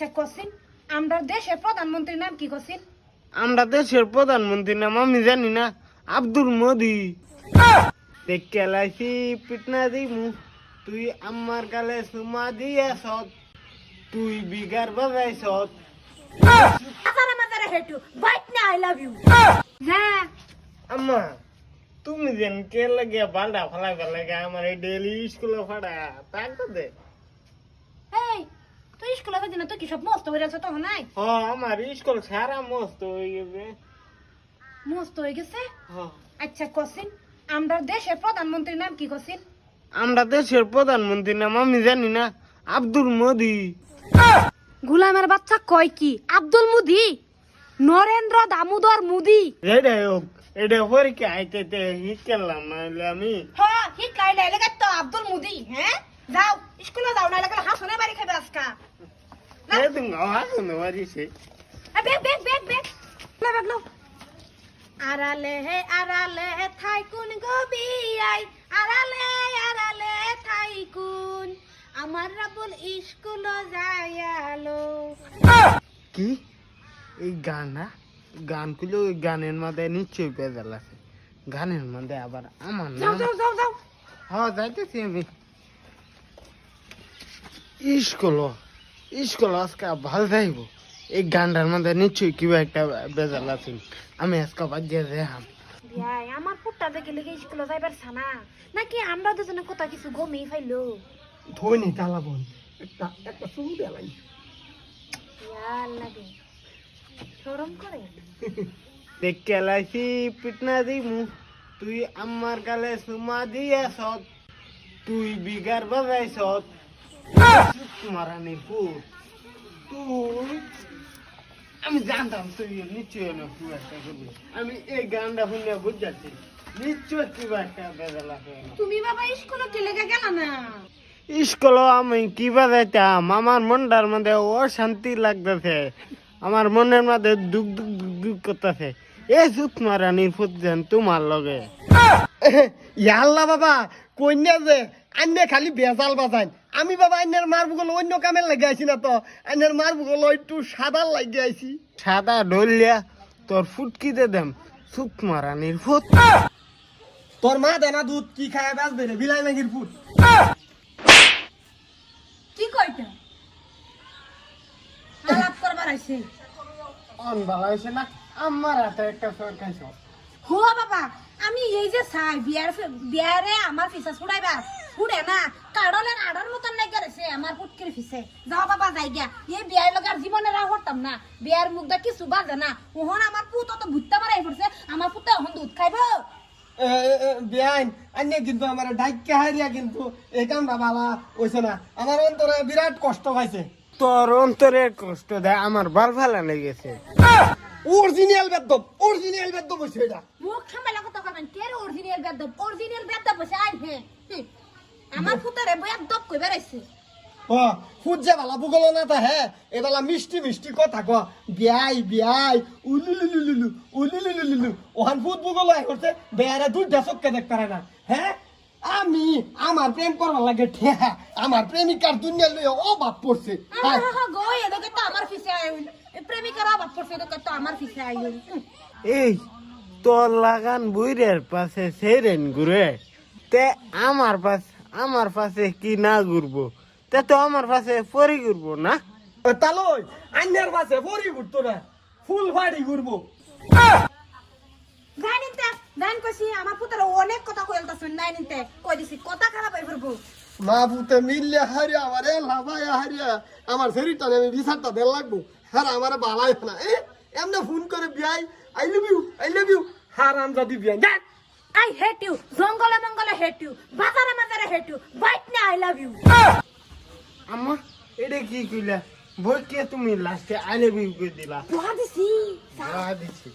আচ্ছা কসিন আমরা দেশের প্রধানমন্ত্রীর নাম কি কসিন আমরা দেশের প্রধানমন্ত্রীর নাম আমি জানি না। আব্দুল মোদি। দেখে লাইছি পিটনা দিমু। তুই আমার গালে সুমা দিয়াছ। তুই বিগার বাজাইছ আজারা মাজারা হেটু বাইট না আই লাভ ইউ হ্যাঁ আম্মা তুমি যেন কে লাগে বালডা ফলাই লাগে আমার এই ডেলি স্কুলে ফাড়া তাক দে। তুই স্কুলে গেছিস না তুই কি সব মস্ত হয়ে গেছে তখন নাই? হ আমার স্কুল সারা মস্ত হয়ে গেছে। মস্ত হয়ে গেছে? আচ্ছা কসিন আমরা দেশের প্রধানমন্ত্রীর নাম কি কসিন আমরা দেশের প্রধানমন্ত্রীর নাম আমি জানি না আব্দুল মোদি। গুলামের বাচ্চা কয় কি? আব্দুল মুদি? নরেন্দ্র দামোদর মুদি? হোক এটা পরীক্ষা আইতে হিকেলাম নাহলে আমি। হ্যাঁ ঠিক কাইলে এলাকা তো আব্দুল মুদি হ্যাঁ? যাও স্কুলে যাও না এলাকা হাসনে বাড়ি খাবে আজকা। এই তুমি হাসুন মারিছে এ, বেগ বেগ বেগ বেগ লে বেগ লো আরালে হে আরালে থাই কোন গবিয়াই আরালে আরালে থাই আমার রাবুল স্কুল যায়ালো কি এই গানগুলো ওই গানের মধ্যে নিশ্চয়ই পেজাল আছে গানের মধ্যে আবার আমার যাও যাও যাও যাও হ্যাঁ যাইতেছি আমি স্কুল স্কুল আজকে ভালো যাইব। এই গানটার মধ্যে নিশ্চয়ই কিবা একটা বেজাল আছে। আমি আজকে বাদ দিয়ে দেখাম। আমার পুটটা দেখে লেগে স্কুলে যাইবার ছানা। নাকি আমরা দুজনে কোথা কিছু গমেই ফাইলো ধনি চালাবন একটা একটা চুল দেলাই লাগে। শরম করে? দেখে লাইছি পিটনা দিমু। তুই আমার গালে সুমা দিয়াছ তুই বিগার বাজাইছ। আমি জানতাম তুই নিশ্চয় খুব একটা করবি আমি এই গানটা শুনে নিশ্চয় খুব একটা বেজাল তুমি বাবা স্কুলে গেল না? আমি কি বাজাইতাম আমার মনটার মধ্যে অশান্তি লাগতেছে। আমার মনের মধ্যে দুঃখ দুঃখ দুঃখ দুঃখ করতেছে। এ সুত মারানির ফুটছেন তোমার লগে। ইয়াল্লা বাবা কন্যা যে আন্নে খালি বেজাল বাজাইন। আমি বাবা আন্নের মার বুগল অন্য কামে লাগে আছি না তো। আন্নের মার বুগল একটু সাদা লাগে আইছি। সাদা ডলিয়া তোর ফুটকিতে দেম। সুত মারানির ফুট। তোর মা দেনা দুধ কি খায় বাঁচবে রে বিলাই নাগির ফুট। কি কইতা? আলাপ করবার আইছে। অন ভালো হয়েছে না আমার হাতে একটা সরকার হো বাবা যে চাই বিয়ার বিয়ারে আমার ফিসা ছুড়াইবা ছুড়ে না। কাড়লের আড়ার মতন নাই করেছে আমার পুটকির ফিসে যাও বাবা যাই গিয়া। এই বিয়ার লগার জীবনে রাহ করতাম না। বিয়ার মুখটা কিছু বাজে না ওহন আমার পুত তো ভুট্টা মারাই পড়ছে আমার পুতে ওহন দুধ খাইবো বিয়াইন আন্নে কিন্তু আমার ডাইকে হারিয়া কিন্তু। এই কামটা বাবা হইছে না আমার অন্তরে বিরাট কষ্ট পাইছে। তোর অন্তরে কষ্ট দেয় আমার ভালো ভালো লেগেছে অরিজিনাল বেদ্যম অরিজিনাল বেদ্যম হইছে এটা। মুখ সামলা কথা কবেন কে অরিজিনাল বেদ্দব অরিজিনাল বেদ্দব বসে আই হে। হি। আমার পুতারে বেদ্দব কই বেরাইছে ও যে বালা বুগল না তা হ্যাঁ এবেলা মিষ্টি মিষ্টি কথা ক। বিয়াই বিয়াই উলুলুলুলু উলুলুলুলু ওহান ফুট বুগল আই করছে বেয়ারে দুইটা চক্কে দেখ পারে না। হ্যাঁ আমি আমার প্রেম করবার লাগে ঠেহা আমার প্রেমিকার দুনিয়া লইয়া বাপ পড়ছে। গো এদিকে তো আমার ফিসে আই প্রেমিকার আমার এই তোর লাগান বুইরের পাশে সেরেন ঘুরে। তে আমার পাশ আমার পাশে কি না ঘুরবো? তে তো আমার পাশে পরি ঘুরবো না? তালই আন্যার পাশে বড়ি ঘুরতো না ফুল ফাড়ি ঘুরবো। কইছি আমার পুতারে অনেক কথা নাই নিতে কই দিছি কথা খারাপ হই পড়ব। মা পুতে মিললে হারিয়া আমার এ লাভায়া হারিয়া আমার শরীরটা আমি বিচারটা দেন লাগবো। হ্যাঁ আমার বালাই না এ এমনে ফোন করে বিয়াই I love you I love you হারাম জাদি বিয়াই। যা। আই হেট ইউ জঙ্গলে মঙ্গলে হেট ইউ বাজারে মাজারে হেট ইউ বাইট না আই লাভ ইউ আমা এটা কি কইলা? বই কে তুমি লাস্টে আইলে ইউ কই দিলা? বহা দিছি। বহা দিছি।